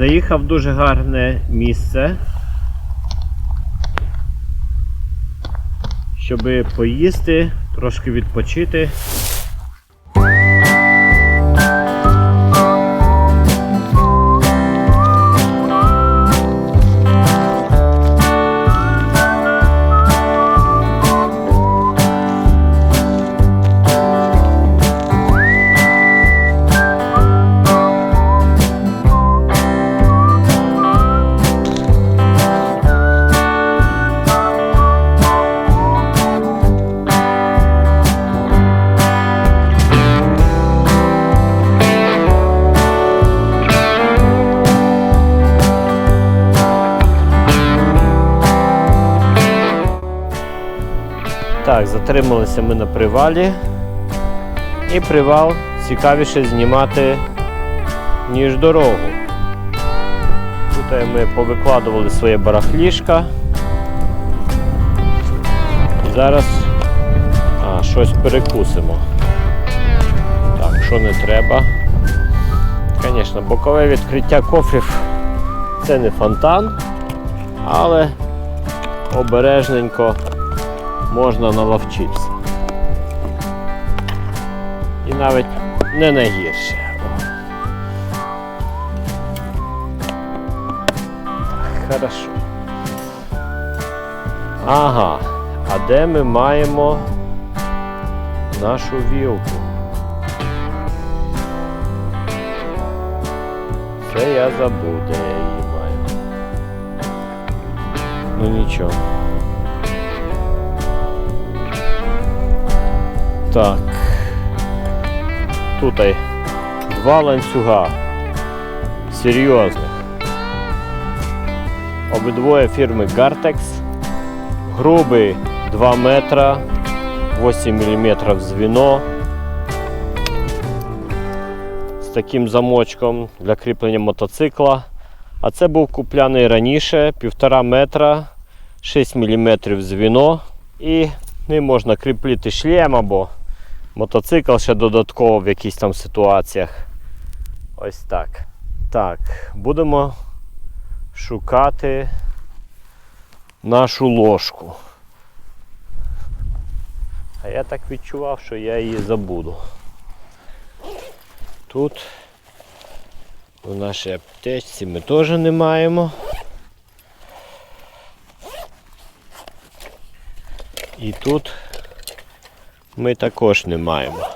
Заїхав дуже гарне місце. Щоб поїсти, трошки відпочити. Так, затрималися ми на привалі. І привал цікавіше знімати, ніж дорогу. Тут ми повикладували своє барахлішка. Зараз а, щось перекусимо. Так, що не треба. Звісно, бокове відкриття кофрів це не фонтан, але обережненько можна наловчитися. І навіть не найгірше. Хорошо. Ага. А де ми маємо нашу вілку? Це я забув, де я її маю. Ну нічого. Так. Тут два ланцюга. Серйозних. Обидвоє фірми Gartex. Грубий 2 метра, 8 мм звіно. З таким замочком для кріплення мотоцикла. А це був купляний раніше 1,5 метра, 6 мм звіно. І ним можна кріпити шлем або мотоцикл ще додатково в якихось там ситуаціях. Ось так. Так, будемо шукати нашу ложку. А я так відчував, що я її забуду. Тут у нашій аптечці ми теж не маємо. І тут ми також не маємо.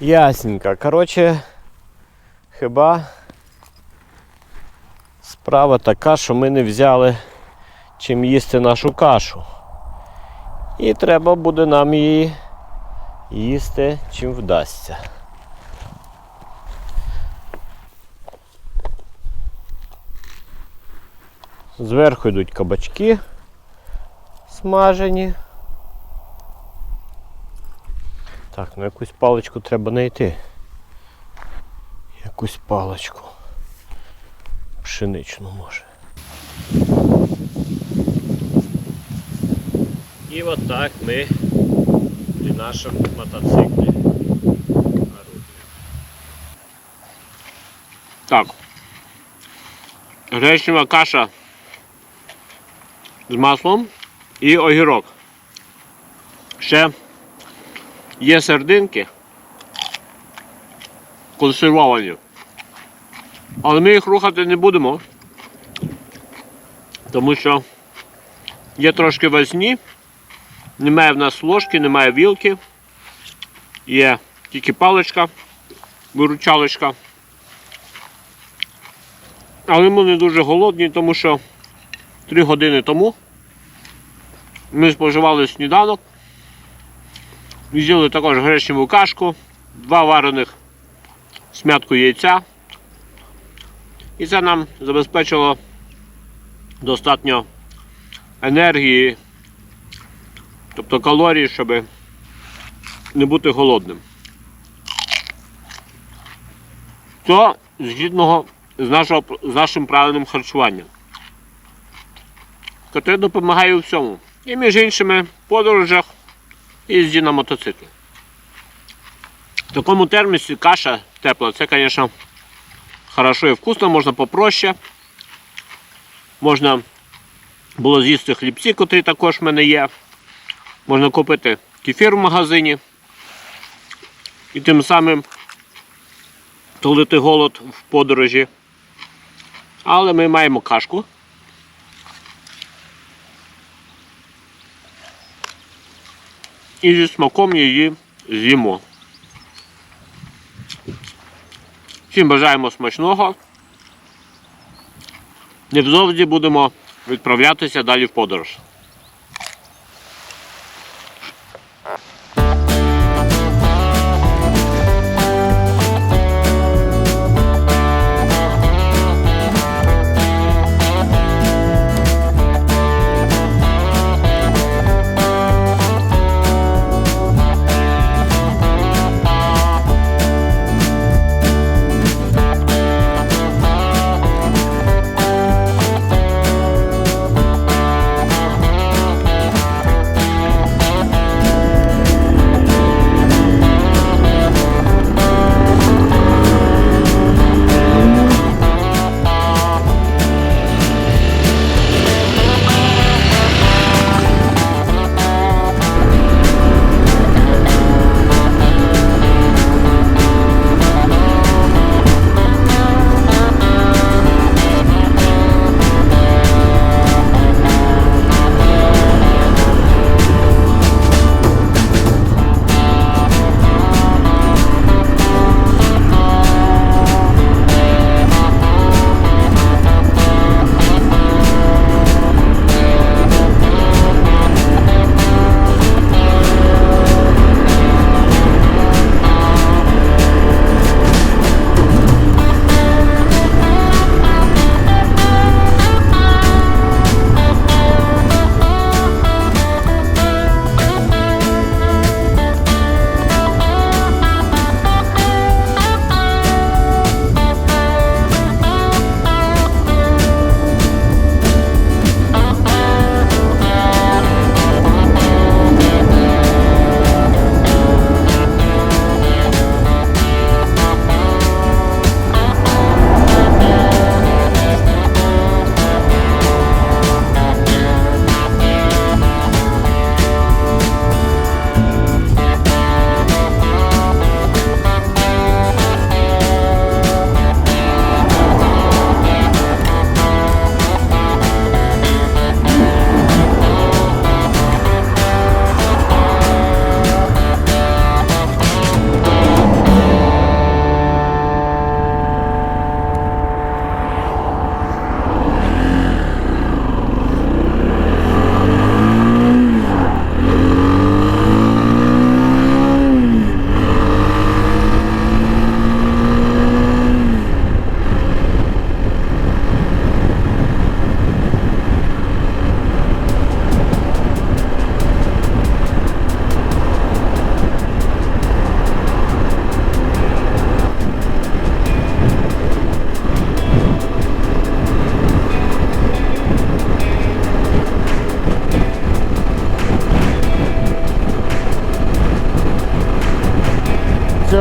Ясненько. Коротше, хіба справа така, що ми не взяли чим їсти нашу кашу. І треба буде нам її їсти чим вдасться. Зверху йдуть кабачки смажені. Так, ну якусь паличку треба знайти. Якусь паличку. Пшеничну може. І от так ми при нашому мотоциклі. Так. Гречнева каша з маслом і огірок. Ще є сердинки консервовані. Але ми їх рухати не будемо, тому що є трошки возні, немає в нас ложки, немає вілки, є тільки паличка, виручалочка. Але ми не дуже голодні, тому що 3 години тому ми споживали сніданок, з'їли також гречневу кашку, два варених смятку яйця. І це нам забезпечило достатньо енергії, тобто калорій, щоб не бути голодним. То згідного з, нашого, з нашим правильним харчуванням, яке допомагає у всьому. І між іншими подорожах їзді на мотоциклі. В такому термосі каша тепла, це, звісно, хорошо і вкусно, можна попроще. Можна було з'їсти хлібці, котрі також в мене є. Можна купити кефір в магазині. І тим самим толити голод в подорожі. Але ми маємо кашку. І зі смаком її з'їмо. Всім бажаємо смачного. Невзовзі будемо відправлятися далі в подорож.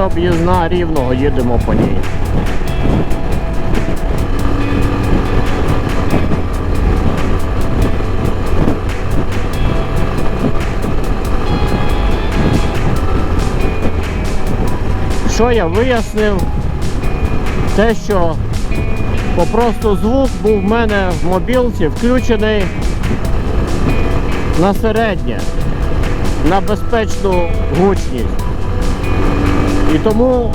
Це об'їзна рівного, їдемо по ній. Що я вияснив? Те, що попросту звук був в мене в мобілці включений на середнє, на безпечну гучність. І тому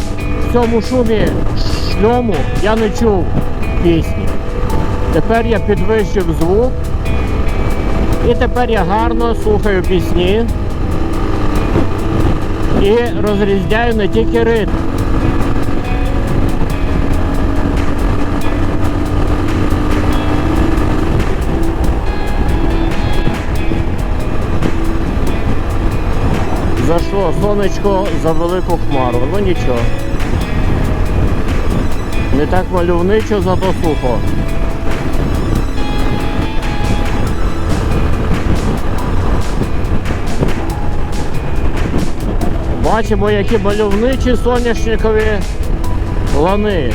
в цьому шумі шльому я не чув пісні. Тепер я підвищив звук. І тепер я гарно слухаю пісні і розрізняю не тільки ритм. За що? Сонечко за велику хмару. Ну нічого. Не так мальовничо, зато сухо. Бачимо, які мальовничі соняшникові лани.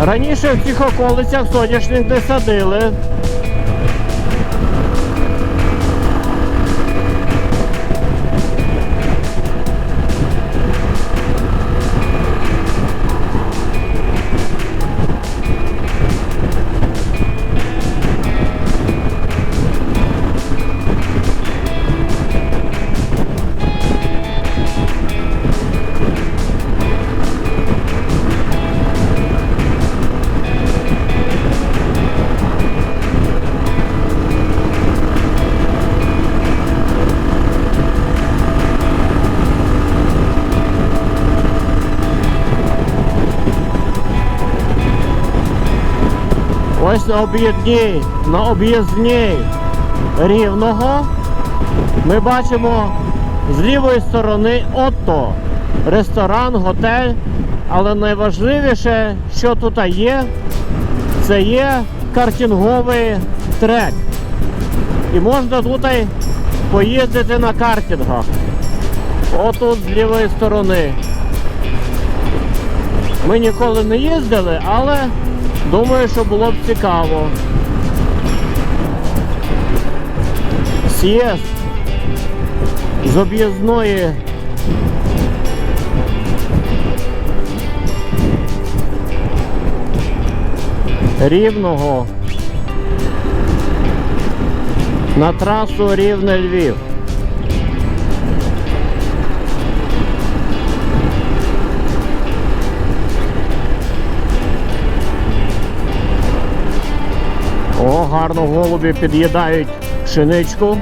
Раніше в цих околицях соняшник не садили. Ось на об'їзній, на об'їзній рівного ми бачимо з лівої сторони ото ресторан, готель. Але найважливіше, що тут є, це є картинговий трек. І можна тут поїздити на картингах. Отут з лівої сторони. Ми ніколи не їздили, але думаю, що було б цікаво. С'їзд з об'їзної рівного на трасу Рівне Львів. О, гарно голубі під'їдають пшеничку.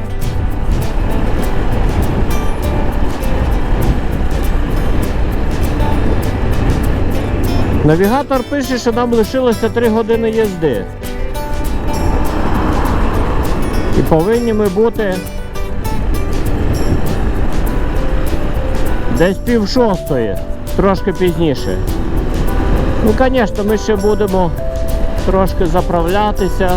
Навігатор пише, що нам лишилося 3 години їзди. І повинні ми бути десь пів шостої, трошки пізніше. Ну, звісно, ми ще будемо трошки заправлятися.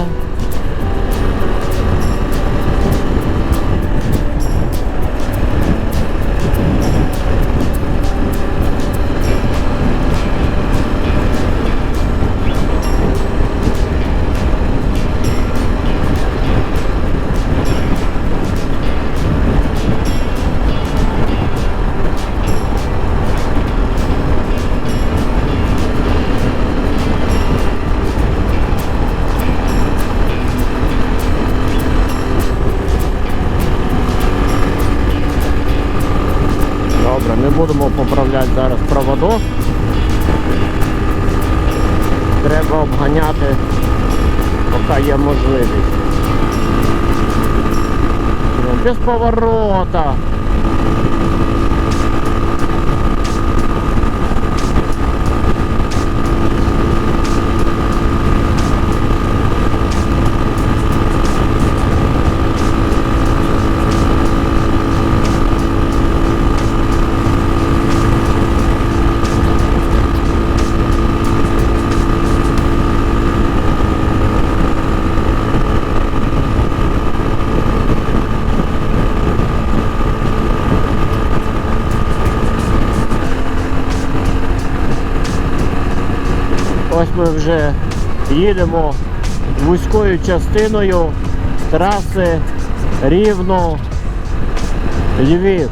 Без поворота. Вже їдемо вузькою частиною траси Рівно Львів.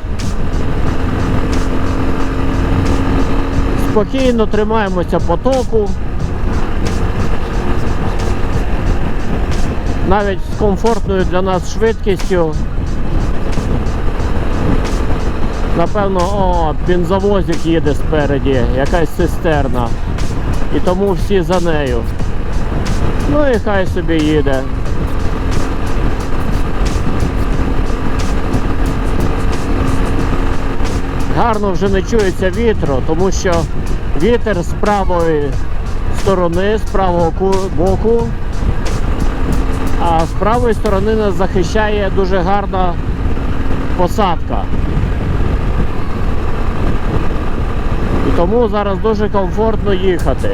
Спокійно тримаємося потоку. Навіть з комфортною для нас швидкістю. Напевно, о, бензовозик їде спереді, якась цистерна. І тому всі за нею. Ну і хай собі їде. Гарно вже не чується вітру, тому що вітер з правої сторони, з правого боку, а з правої сторони нас захищає дуже гарна посадка. І тому зараз дуже комфортно їхати.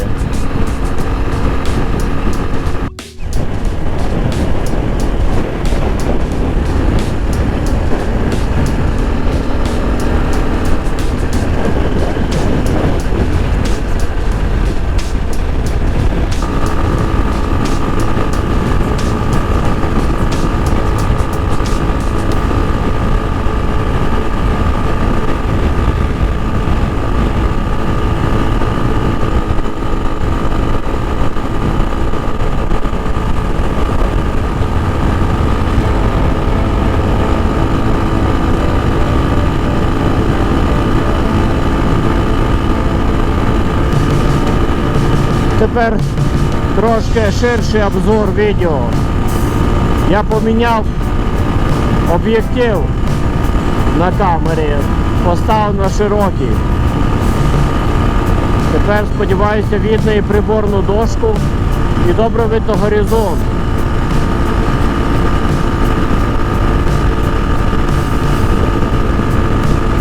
Тепер трошки ширший обзор відео. Я поміняв об'єктив на камері, поставив на широкий. Тепер сподіваюся видно і приборну дошку і добре видно горизонт.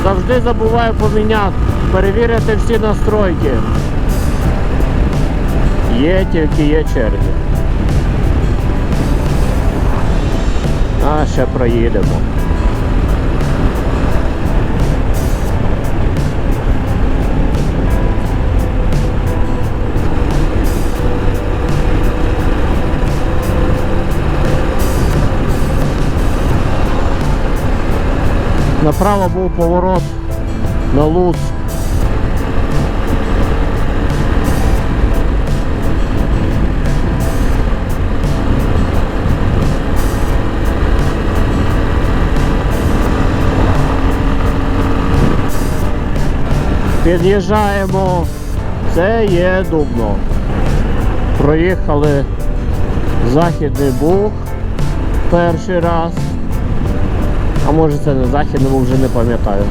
Завжди забуваю поміняти, перевірити всі настройки. Є тільки є черги. А ще проїдемо. Направо був поворот на Луц. Під'їжджаємо. Це є Дубно. Проїхали Західний Буг перший раз. А може це не західний, Буг, вже не пам'ятаю.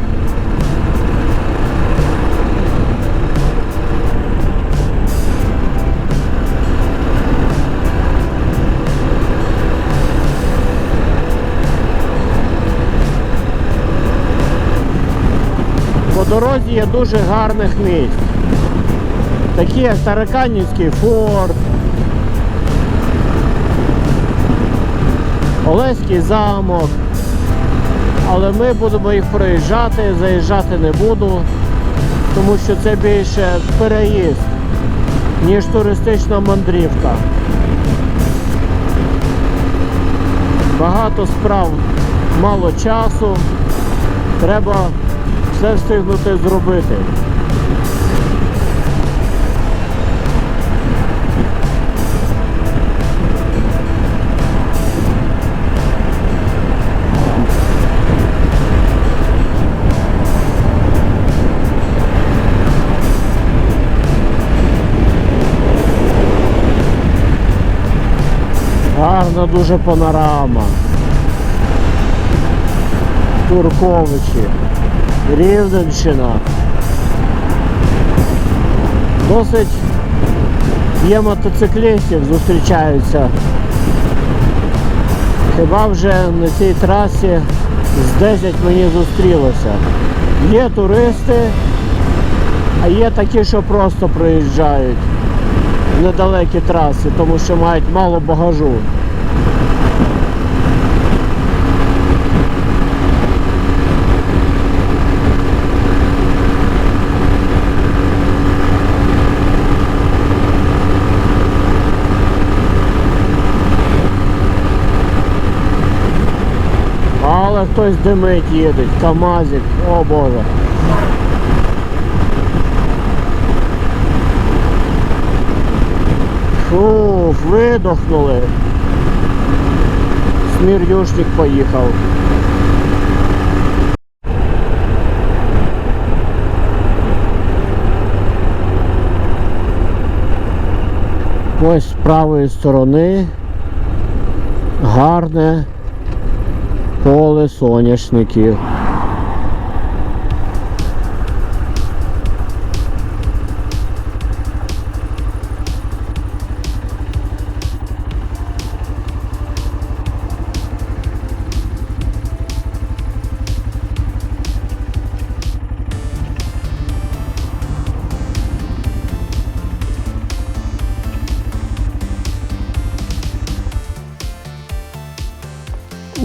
Дорозі є дуже гарних місць. Такі як Тараканівський форт, Олеський замок. Але ми будемо їх проїжджати, заїжджати не буду, тому що це більше переїзд, ніж туристична мандрівка. Багато справ, мало часу. Треба все встигнути зробити. Гарна дуже панорама. Турковичі. Рівненщина. Досить є мотоциклістів, зустрічаються. Хіба вже на цій трасі з 10 мені зустрілося. Є туристи, а є такі, що просто проїжджають недалекі траси, тому що мають мало багажу. Але хтось димить їде, КАМАЗик, о Боже. Фух, видохнули. Смір'юшник поїхав. Ось з правої сторони гарне поле соняшників.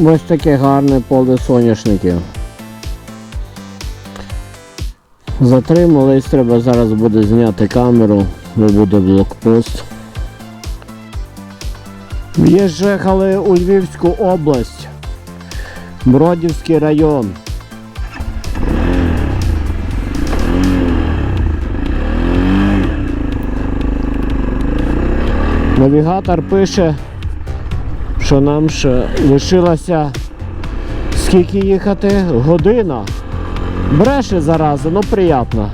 Ось таке гарне поле соняшників. Затримались, треба зараз буде зняти камеру, бо буде блокпост. В'їжджали у Львівську область, Бродівський район. Навігатор пише що нам ще лишилося скільки їхати? Година. Бреше зараза, ну приємно.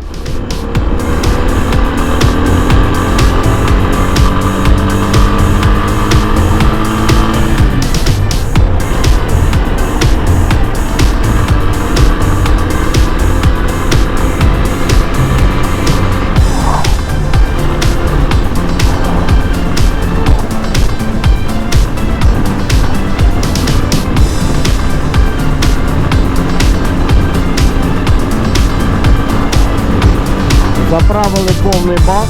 Повний бак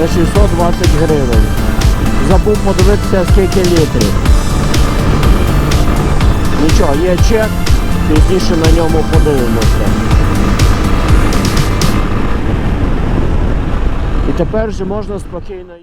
на 620 гривень. Забув подивитися скільки літрів. Нічого, є чек, пізніше на ньому подивимося. І тепер вже можна спокійно.